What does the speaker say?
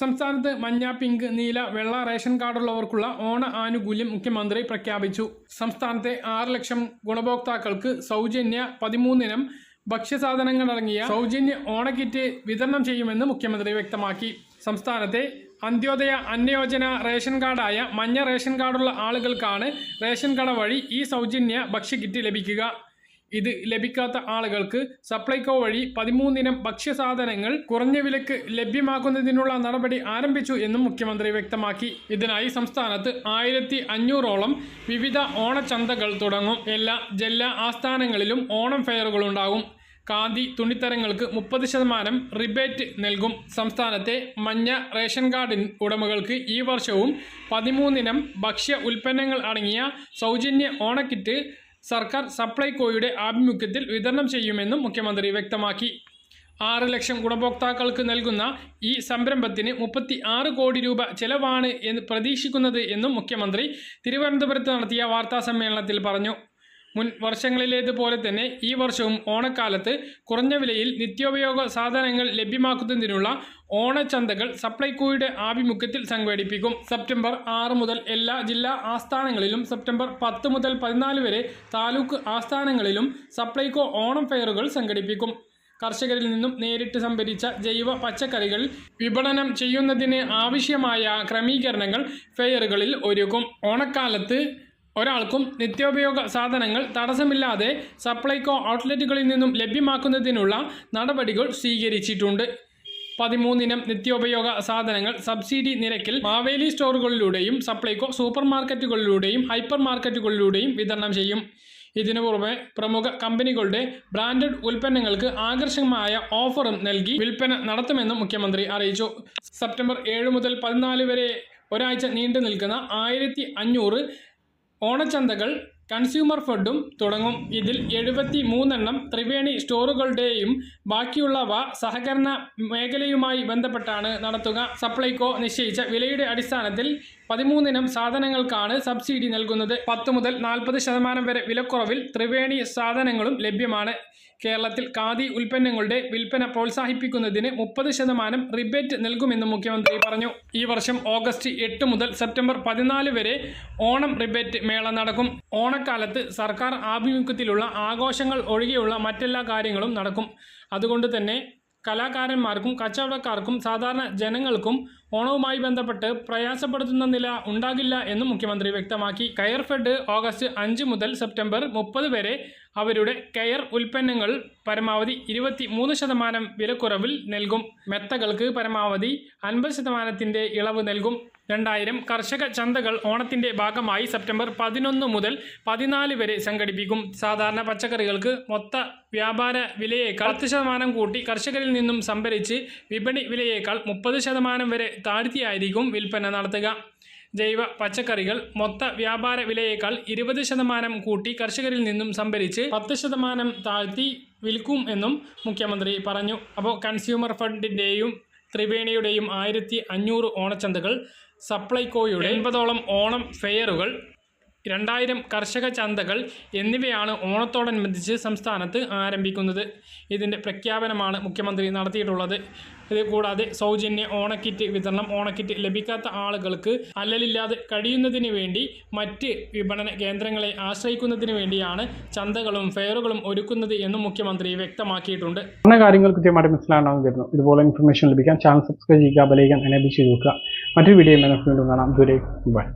സംസ്ഥാനത്ത് മഞ്ഞ പിങ്ക് നീല വെള്ള റേഷൻ കാർഡുള്ളവർക്കുള്ള ഓണ ആനുകൂല്യം മുഖ്യമന്ത്രി പ്രഖ്യാപിച്ചു. സംസ്ഥാനത്തെ ആറ് ലക്ഷം ഗുണഭോക്താക്കൾക്ക് സൗജന്യ പതിമൂന്നിനം ഭക്ഷ്യസാധനങ്ങളടങ്ങിയ സൗജന്യ ഓണക്കിറ്റ് വിതരണം ചെയ്യുമെന്ന് മുഖ്യമന്ത്രി വ്യക്തമാക്കി. സംസ്ഥാനത്തെ അന്ത്യോദയ അന്നയോജന റേഷൻ കാർഡായ മഞ്ഞ റേഷൻ കാർഡുള്ള ആളുകൾക്കാണ് റേഷൻ കട വഴി ഈ സൗജന്യ ഭക്ഷ്യക്കിറ്റ് ലഭിക്കുക. ഇത് ലഭിക്കാത്ത ആളുകൾക്ക് സപ്ലൈകോ വഴി പതിമൂന്നിനം ഭക്ഷ്യസാധനങ്ങൾ കുറഞ്ഞ വിലക്ക് ലഭ്യമാക്കുന്നതിനുള്ള നടപടി ആരംഭിച്ചു എന്നും മുഖ്യമന്ത്രി വ്യക്തമാക്കി. ഇതിനായി സംസ്ഥാനത്ത് ആയിരത്തി അഞ്ഞൂറോളം വിവിധ ഓണച്ചന്തകൾ തുടങ്ങും. എല്ലാ ജില്ലാ ആസ്ഥാനങ്ങളിലും ഓണം ഫെയറുകളുണ്ടാകും കാന്തി തുണിത്തരങ്ങൾക്ക് മുപ്പത് ശതമാനം റിബേറ്റ് നൽകും. സംസ്ഥാനത്തെ മഞ്ഞ റേഷൻ കാർഡിൻ ഉടമകൾക്ക് ഈ വർഷവും പതിമൂന്നിനം ഭക്ഷ്യ ഉൽപ്പന്നങ്ങൾ അടങ്ങിയ സൗജന്യ ഓണക്കിറ്റ് സർക്കാർ സപ്ലൈകോയുടെ ആഭിമുഖ്യത്തിൽ വിതരണം ചെയ്യുമെന്നും മുഖ്യമന്ത്രി വ്യക്തമാക്കി. ആറ് ലക്ഷം ഗുണഭോക്താക്കൾക്ക് നൽകുന്ന ഈ സംരംഭത്തിന് മുപ്പത്തി ആറ് കോടി രൂപ ചെലവാണ് എന്ന് പ്രതീക്ഷിക്കുന്നത് എന്നും മുഖ്യമന്ത്രി തിരുവനന്തപുരത്ത് നടത്തിയ വാർത്താ സമ്മേളനത്തിൽ പറഞ്ഞു. മുൻ വർഷങ്ങളിലേതുപോലെ തന്നെ ഈ വർഷവും ഓണക്കാലത്ത് കുറഞ്ഞ വിലയിൽ നിത്യോപയോഗ സാധനങ്ങൾ ലഭ്യമാക്കുന്നതിനുള്ള ഓണച്ചന്തകൾ സപ്ലൈകോയുടെ ആഭിമുഖ്യത്തിൽ സംഘടിപ്പിക്കും. സെപ്റ്റംബർ ആറ് മുതൽ എല്ലാ ജില്ലാ ആസ്ഥാനങ്ങളിലും സെപ്റ്റംബർ പത്ത് മുതൽ പതിനാല് വരെ താലൂക്ക് ആസ്ഥാനങ്ങളിലും സപ്ലൈകോ ഓണം ഫെയറുകൾ സംഘടിപ്പിക്കും. കർഷകരിൽ നിന്നും നേരിട്ട് സംഭരിച്ച ജൈവ പച്ചക്കറികൾ വിപണനം ചെയ്യുന്നതിന് ആവശ്യമായ ക്രമീകരണങ്ങൾ ഫെയറുകളിൽ ഒരുക്കും. ഓണക്കാലത്ത് ഒരാൾക്കും നിത്യോപയോഗ സാധനങ്ങൾ തടസ്സമില്ലാതെ സപ്ലൈകോ ഔട്ട്ലെറ്റുകളിൽ നിന്നും ലഭ്യമാക്കുന്നതിനുള്ള നടപടികൾ സ്വീകരിച്ചിട്ടുണ്ട്. പതിമൂന്നിനം നിത്യോപയോഗ സാധനങ്ങൾ സബ്സിഡി നിരക്കിൽ മാവേലി സ്റ്റോറുകളിലൂടെയും സപ്ലൈകോ സൂപ്പർ മാർക്കറ്റുകളിലൂടെയും ഹൈപ്പർ മാർക്കറ്റുകളിലൂടെയും വിതരണം ചെയ്യും. ഇതിനു പുറമെ പ്രമുഖ കമ്പനികളുടെ ബ്രാൻഡഡ് ഉൽപ്പന്നങ്ങൾക്ക് ആകർഷകമായ ഓഫറും നൽകി വിൽപ്പന നടത്തുമെന്നും മുഖ്യമന്ത്രി അറിയിച്ചു. സെപ്റ്റംബർ ഏഴ് മുതൽ പതിനാല് വരെ ഒരാഴ്ച നീണ്ടു നിൽക്കുന്ന ആയിരത്തി അഞ്ഞൂറ് ഓണച്ചന്തകൾ കൺസ്യൂമർ ഫെഡും തുടങ്ങും. ഇതിൽ എഴുപത്തി മൂന്നെണ്ണം ത്രിവേണി സ്റ്റോറുകളുടെയും ബാക്കിയുള്ളവ സഹകരണ മേഖലയുമായി ബന്ധപ്പെട്ടാണ് നടത്തുക. സപ്ലൈകോ നിശ്ചയിച്ച വിലയുടെ അടിസ്ഥാനത്തിൽ പതിമൂന്നിനം സാധനങ്ങൾക്കാണ് സബ്സിഡി നൽകുന്നത്. പത്ത് മുതൽ നാൽപ്പത് ശതമാനം വരെ വിലക്കുറവിൽ ത്രിവേണി സാധനങ്ങളും ലഭ്യമാണ്. കേരളത്തിൽ ഖാദി ഉൽപ്പന്നങ്ങളുടെ വിൽപ്പന പ്രോത്സാഹിപ്പിക്കുന്നതിന് മുപ്പത് ശതമാനം റിബേറ്റ് നൽകുമെന്നും മുഖ്യമന്ത്രി പറഞ്ഞു. ഈ വർഷം ഓഗസ്റ്റ് എട്ട് മുതൽ സെപ്റ്റംബർ പതിനാല് വരെ ഓണം റിബേറ്റ് മേള നടക്കും. ഓണക്കാലത്ത് സർക്കാർ ആഭിമുഖ്യത്തിലുള്ള ആഘോഷങ്ങൾ ഒഴികെയുള്ള മറ്റെല്ലാ കാര്യങ്ങളും നടക്കും. അതുകൊണ്ട് തന്നെ കലാകാരന്മാർക്കും കച്ചവടക്കാർക്കും സാധാരണ ജനങ്ങൾക്കും ഓണവുമായി ബന്ധപ്പെട്ട് പ്രയാസപ്പെടുത്തുന്ന നില ഉണ്ടാകില്ല എന്നും മുഖ്യമന്ത്രി വ്യക്തമാക്കി. കയർ ഫെഡ് ഓഗസ്റ്റ് അഞ്ച് മുതൽ സെപ്റ്റംബർ മുപ്പത് വരെ അവരുടെ കെയർ ഉൽപ്പന്നങ്ങൾ പരമാവധി ഇരുപത്തി മൂന്ന് ശതമാനം വിലക്കുറവിൽ നൽകും. മെത്തകൾക്ക് പരമാവധി അൻപത് ശതമാനത്തിന്റെ ഇളവ് നൽകും. രണ്ടായിരം കർഷക ചന്തകൾ ഓണത്തിന്റെ ഭാഗമായി സെപ്റ്റംബർ പതിനൊന്ന് മുതൽ പതിനാല് വരെ സംഘടിപ്പിക്കും. സാധാരണ പച്ചക്കറികൾക്ക് മൊത്ത വ്യാപാര വിലയേക്കാൾ പത്ത് ശതമാനം കൂട്ടി കർഷകരിൽ നിന്നും സംഭരിച്ച് വിപണി വിലയേക്കാൾ മുപ്പത് ശതമാനം വരെ താഴ്ത്തിയായിരിക്കും വിൽപ്പന നടത്തുക. ജൈവ പച്ചക്കറികൾ മൊത്ത വ്യാപാര വിലയേക്കാൾ ഇരുപത് ശതമാനം കൂട്ടി കർഷകരിൽ നിന്നും സംഭരിച്ച് പത്ത് ശതമാനം താഴ്ത്തി വിൽക്കും എന്നും മുഖ്യമന്ത്രി പറഞ്ഞു. അപ്പോൾ കൺസ്യൂമർ ഫണ്ടിന്റെയും ത്രിവേണിയുടെയും ആയിരത്തി അഞ്ഞൂറ് ഓണച്ചന്തകൾ സപ്ലൈകോയുടെ എൺപതോളം ഓണം ഫെയറുകൾ രണ്ടായിരം കർഷക ചന്തകൾ എന്നിവയാണ് ഓണത്തോടനുബന്ധിച്ച് സംസ്ഥാനത്ത് ആരംഭിക്കുന്നത്. ഇതിന്റെ പ്രഖ്യാപനമാണ് മുഖ്യമന്ത്രി നടത്തിയിട്ടുള്ളത്. ഇത് കൂടാതെ സൗജന്യ ഓണക്കിറ്റ് വിതരണം ഓണക്കിറ്റ് ലഭിക്കാത്ത ആളുകൾക്ക് അല്ലലില്ലാതെ കഴിയുന്നതിന് വേണ്ടി മറ്റ് വിപണന കേന്ദ്രങ്ങളെ ആശ്രയിക്കുന്നതിന് വേണ്ടിയാണ് ചന്തകളും ഫെയറുകളും ഒരുക്കുന്നത് എന്നും മുഖ്യമന്ത്രി വ്യക്തമാക്കിയിട്ടുണ്ട്. പറഞ്ഞ കാര്യങ്ങൾ കൃത്യമായിട്ട് മനസ്സിലാണെന്ന് കരുതുന്നു ഇതുപോലെ ഇൻഫർമേഷൻ ലഭിക്കാൻ ചാനൽ സബ്സ്ക്രൈബ് ചെയ്യുക ബലയിക്കാൻ എനേബിൾ ചെയ്തു നോക്കുക മറ്റൊരു വീഡിയോ കാണാം. ദൂരെ ബൈ.